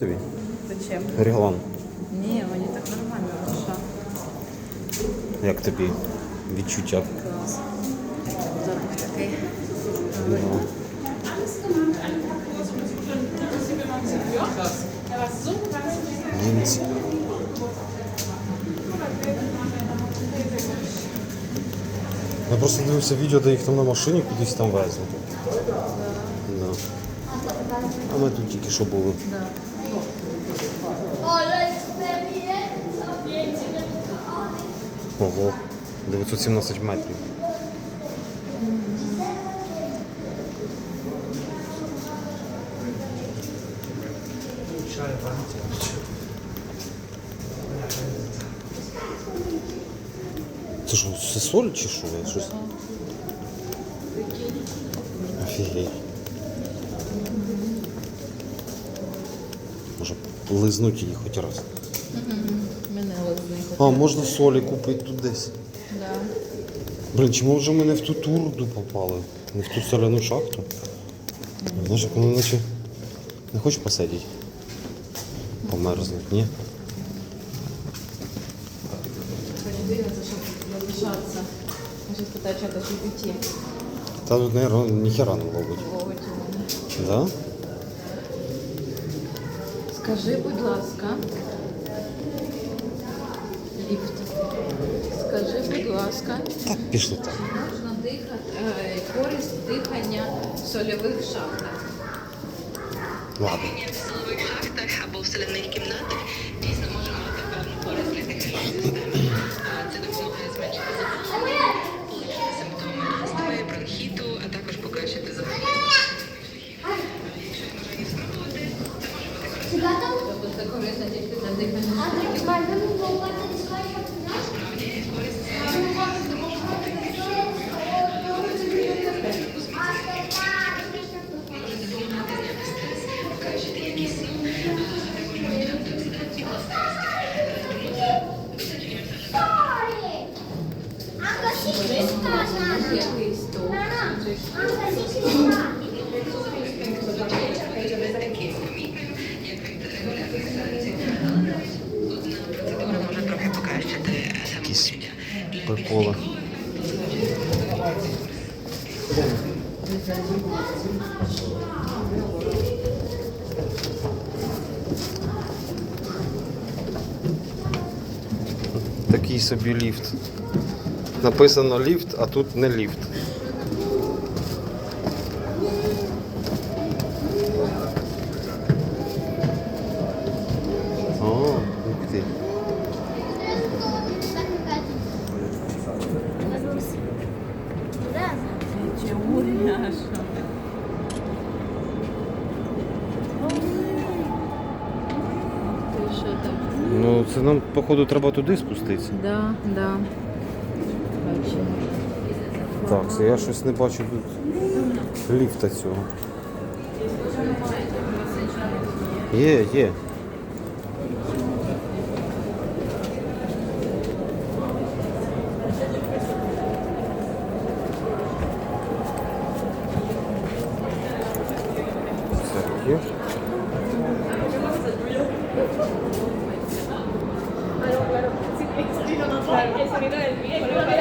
Тобі? Зачем? Реглан. Ні, мені так нормально, що? Як тобі відчуття? Клас. Запах такий. Ну, Німці. Я просто дивився відео, де їх там на машині кудись там везли. Да. А ми тут тільки що були. Да. Ого, 917 метрів. Це що, це соль чи що? Офігеть. Може лизнуть її хоч раз. Мене лизний А, можна солі купити тут десь. Да. Блін, чому вже ми не в ту турду попали? Не в ту соляну шахту? Знаєш, як воно наче не хочеш посидіти? Померзнуть, ні? Залишатися. Хочу спитати, що це Та тут, наверное, ніхера не ловить. Ловить. Да? Скажи, будь ласка. Ліфт. Скажи, будь ласка, Так, пішли так. чи можна дихати, е, користь дихання в сольових шахтах? Ладно. в силових шахтах або в соляних кімнатах дійсно може мати певну користь для дихальної системи. Це допомагає зменшити запалення, Agata? Eu vou ser correta, a gente precisa ter que... Agata, mas eu não vou para a escola, Agora sim que está, Nana. Nana, agora sim que está. Приколи. Такий собі ліфт. Написано ліфт, а тут не ліфт. О, ух ти. Теорія, що? Ти що там? Ну, це нам, походу, треба туди спуститися. Да, да. Бачимо. Так, це я щось не бачу тут ліфта цього. Є, є. Це є. el sonido del pie.